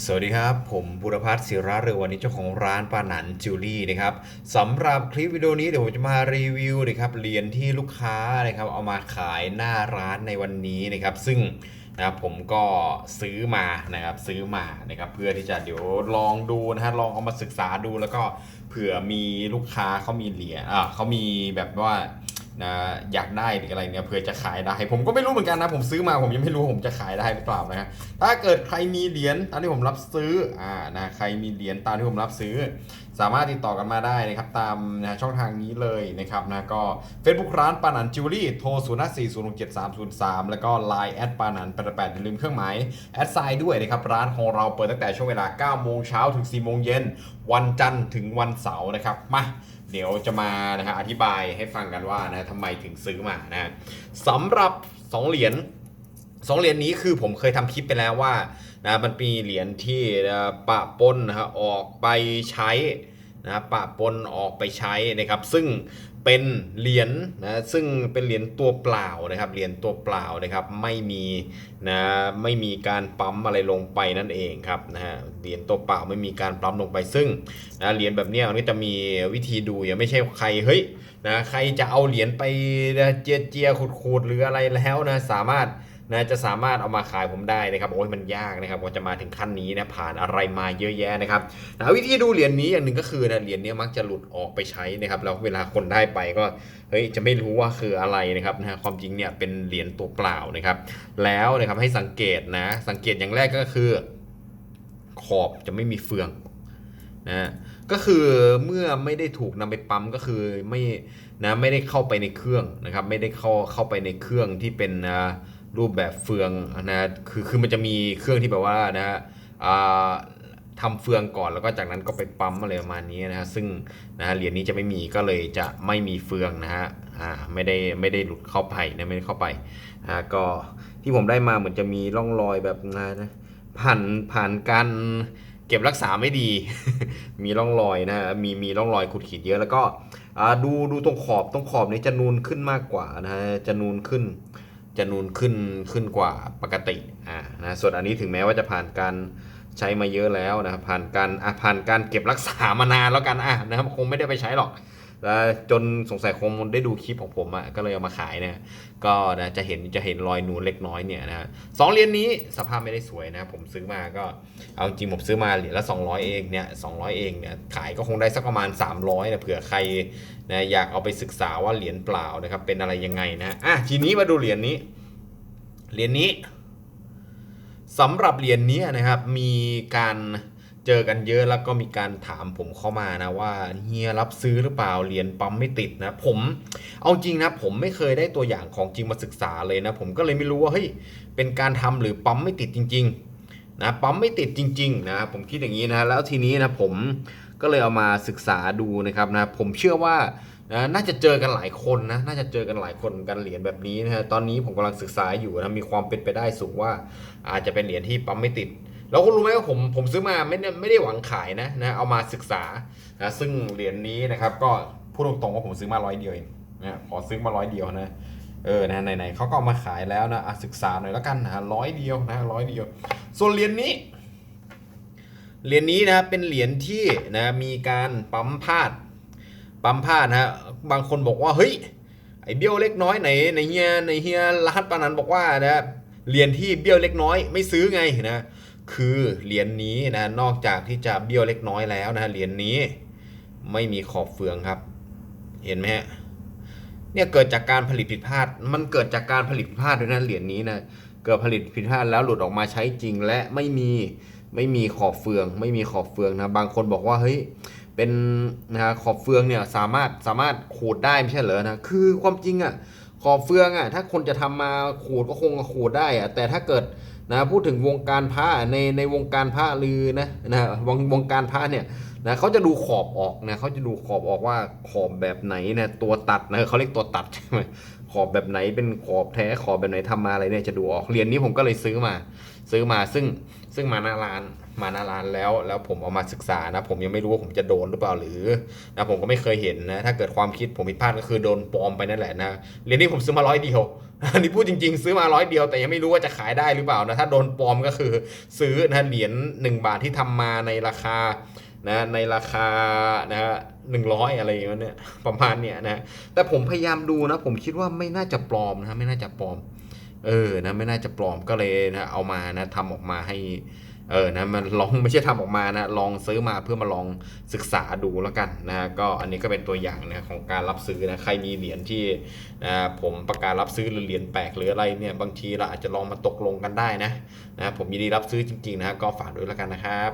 สวัสดีครับ ผมบุรพัฒน์ศิระเรือวันนี้เจ้าของร้านปาหนันจิวลี่นะครับสำหรับคลิปวิดีโอนี้เดี๋ยวผมจะมารีวิวนะครับเหรียญที่ลูกค้านะครับเอามาขายหน้าร้านในวันนี้นะครับ ซึ่งนะครับผมก็ซื้อมานะครับซื้อมานะครับเพื่อที่จะเดี๋ยวลองดูนะฮะลองเอามาศึกษาดูแล้วก็เผื่อมีลูกค้าเขามีเหรียญอ่าเขามีแบบว่า นะอยากได้หรืออะไรเนี่ยเพื่อจะขายได้ ผมก็ไม่รู้เหมือนกันนะ ผมซื้อมาผมยังไม่รู้ผมจะขายได้หรือเปล่านะฮะถ้าเกิดใครมีเหรียญตามที่ผมรับซื้ออ่านะใครมีเหรียญตามที่ผมรับซื้อ สามารถติดต่อกันมาได้นะครับตามนะช่องทางนี้เลยนะครับนะก็ Facebook ร้านปานันจิวเวลรี่โทร0 5 4 0 6 7 3 0 3 แล้วก็ Line แอดปานัน8 8อย่าลืมเครื่องหมายแอดไซน์ด้วยนะครับร้านของเราเปิดตั้งแต่ช่วงเวลา9โมงเช้าถึง4โมงเย็นวันจันทร์ถึงวันเสาร์นะครับมา เดี๋ยวจะมานะฮะอธิบายให้ฟังกันว่านะทำไมถึงซื้อมานะสำหรับ 2 เหรียญสองเหรียญนี้คือผมเคยทำคลิปไปแล้วว่านะมันมีเหรียญที่ปะปนนะฮะออกไปใช้นะปะปนออกไปใช้นะครับ ซึ่ง เป็นเหรียญนะซึ่งเป็นเหรียญตัวเปล่านะครับเหรียญตัวเปล่านะครับไม่มีนะไม่มีการปั๊มอะไรลงไปนั่นเองครับนะฮะเหรียญตัวเปล่าไม่มีการปั๊มลงไปซึ่งนะเหรียญแบบนี้มันก็จะมีวิธีดูอย่าไม่ใช่ใครเฮ้ยนะใครจะเอาเหรียญไปเจียเจียขุดขูดหรืออะไรแล้วนะสามารถ นะจะสามารถเอามาขายผมได้นะครับโอ้ยมันยากนะครับว่าจะมาถึงขั้นนี้นะผ่านอะไรมาเยอะแยะนะครับนะวิธีดูเหรียญนี้อย่างหนึ่งก็คือนะเหรียญนี้มักจะหลุดออกไปใช้นะครับแล้วเวลาคนได้ไปก็เฮ้ยจะไม่รู้ว่าคืออะไรนะครับนะความจริงเนี่ยเป็นเหรียญตัวเปล่านะครับ แล้วนะครับให้สังเกตนะสังเกตอย่างแรกก็คือ ขอบจะไม่มีเฟืองนะก็คือเมื่อไม่ได้ถูกนำไปปั๊มก็คือไม่นะไม่ได้เข้าไปในเครื่องนะครับ ไม่ได้เข้าเข้าไปในเครื่องที่เป็นนะ รูปแบบเฟืองนะคือคือมันจะมีเครื่องที่แบบว่านะอ่าทำเฟืองก่อนแล้วก็จากนั้นก็ไปปั๊มอะไรประมาณนี้นะฮะซึ่งนะเหรียญนี้จะไม่มีก็เลยจะไม่มีเฟืองนะฮะอ่าไม่ได้ไม่ได้หลุดเข้าไปนะไม่ได้เข้าไปอ่าก็ที่ผมได้มาเหมือนจะมีร่องรอยแบบนะผ่านผ่านการเก็บรักษาไม่ดี มีร่องรอยนะฮะมีมีร่องรอยขุดขีดเยอะแล้วก็อ่าดูดูตรงขอบตรงขอบนี้จะนูนขึ้นมากกว่านะฮะจะนูนขึ้น จะนูนขึ้นขึ้นกว่าปกติอ่านะส่วนอันนี้ถึงแม้ว่าจะผ่านการใช้มาเยอะแล้วนะผ่านการอะผ่านการเก็บรักษามานานแล้วกันอะนะครับคงไม่ได้ไปใช้หรอก แล้วจนสงสัยคงได้ดูคลิปของผมอะก็เลยเอามาขายเนี่ยก็นะจะเห็นจะเห็นรอยนูนเล็กน้อยเนี่ยนะสองเหรียญนี้สภาพไม่ได้สวยนะผมซื้อมาก็เอาจริงผมซื้อมาเหรียญละ200 เองเนี่ย200 เองเนี่ยขายก็คงได้สักประมาณ 300นะเผื่อใครนะอยากเอาไปศึกษาว่าเหรียญเปล่านะครับเป็นอะไรยังไงนะอะทีนี้มาดูเหรียญนี้เหรียญนี้สำหรับเหรียญนี้นะครับมีการ เจอกันเยอะแล้วก็มีการถามผมเข้ามานะว่าเฮียรับซื้อหรือเปล่าเหรียญปั๊มไม่ติดนะ ผมเอาจริงนะผมไม่เคยได้ตัวอย่างของจริงมาศึกษาเลยนะ ผมก็เลยไม่รู้ว่าเฮ้ยเป็นการทำหรือปั๊มไม่ติดจริง ๆ นะปั๊มไม่ติดจริง ๆ นะ ผมคิดอย่างนี้นะ แล้วทีนี้นะผมก็เลยเอามาศึกษาดูนะครับนะ ผมเชื่อว่านะน่าจะเจอกันหลายคนนะ น่าจะเจอกันหลายคนกันเหรียญแบบนี้นะฮะตอนนี้ผมกำลังศึกษาอยู่นะมีความเป็นไปได้สูงว่า อาจจะเป็นเหรียญที่ปั๊มไม่ติด แล้วคุณรู้ไหมว่าผมผมซื้อมาไม่ได้ไม่ได้หวังขายนะนะเอามาศึกษานะซึ่งเหรียญนี้นะครับก็พูดตรงๆว่าผมซื้อมาร้อยเดียวเองนะขอซื้อมาร้อยเดียวนะเออนะไหนๆเขาก็เอามาขายแล้วนะอศึกษาหน่อยแล้วกันนะร้อยเดียวนะร้อยเดียว ส่วนเหรียญนี้เหรียญนี้นะเป็นเหรียญที่นะมีการปั๊มพาดปั๊มพาดนะฮะบางคนบอกว่าเฮ้ยไอเบี้ยวเล็กน้อยไหนในเฮียในเฮียรหัสปานันบอกว่านะเหรียญที่เบี้ยวเล็กน้อยไม่ซื้อไงนะ คือเหรียญนี้นะนอกจากที่จะเบี้ยวเล็กน้อยแล้วนะเหรียญนี้ไม่มีขอบเฟืองครับ เห็นไหมฮะเนี่ยเกิดจากการผลิตผิดพลาด มันเกิดจากการผลิตผิดพลาดด้วยนะเหรียญนี้นะเกิดผลิตผิดพลาดแล้วหลุดออกมาใช้จริงและไม่มีไม่มีขอบเฟือง ไม่มีขอบเฟืองนะบางคนบอกว่าเฮ้ยเป็นนะขอบเฟืองเนี่ยสามารถสามารถขูดได้ไม่ใช่เหรอนะคือความจริงอะขอบเฟืองอะถ้าคนจะทำมาขูดก็คงขูดได้อะแต่ถ้าเกิด นะพูดถึงวงการพระในในวงการพระลือนะนะวงวงการพระเนี่ยนะเขาจะดูขอบออกนะเขาจะดูขอบออกว่าขอบแบบไหนนะตัวตัดนะเขาเรียกตัวตัดใช่ไหมขอบแบบไหนเป็นขอบแท้ขอบแบบไหนทำมาอะไรเนี่ยจะดูออกเหรียญนี้ผมก็เลยซื้อมา ซื้อมาซึ่งซึ่งมาหน้าร้าน มาหน้าร้านแล้ว แล้วผมเอามาศึกษานะ ผมยังไม่รู้ว่าผมจะโดนหรือเปล่าหรือนะผมก็ไม่เคยเห็นนะ ถ้าเกิดความคิดผมผิดพลาดก็คือโดนปลอมไปนั่นแหละนะเหรียญนี้ผมซื้อมาร้อยเดียวอันนี้พูดจริงๆ ซื้อมาร้อยเดียวแต่ยังไม่รู้ว่าจะขายได้หรือเปล่านะถ้าโดนปลอมก็คือซื้อนะเหรียญหนึ่งบาทที่ทำมาในราคานะในราคานะฮะหนึ่งร้อยอะไรอย่างเงี้ยเนี่ยประมาณเนี้ยนะแต่ผมพยายามดูนะ ผมคิดว่าไม่น่าจะปลอมนะไม่น่าจะปลอม เออนะไม่น่าจะปลอมก็เลยนะเอามานะทำออกมาให้ เออนะมันลองไม่ใช่ทำออกมานะลองซื้อมาเพื่อมาลองศึกษาดูแล้วกันนะก็อันนี้ก็เป็นตัวอย่างนะของการรับซื้อนะใครมีเหรียญที่นะผมประกาศรับซื้อหรือเหรียญแปลกหรืออะไรเนี่ยบางทีเราอาจจะลองมาตกลงกันได้นะนะผมยินดีรับซื้อจริงๆนะก็ฝากด้วยแล้วกันนะครับ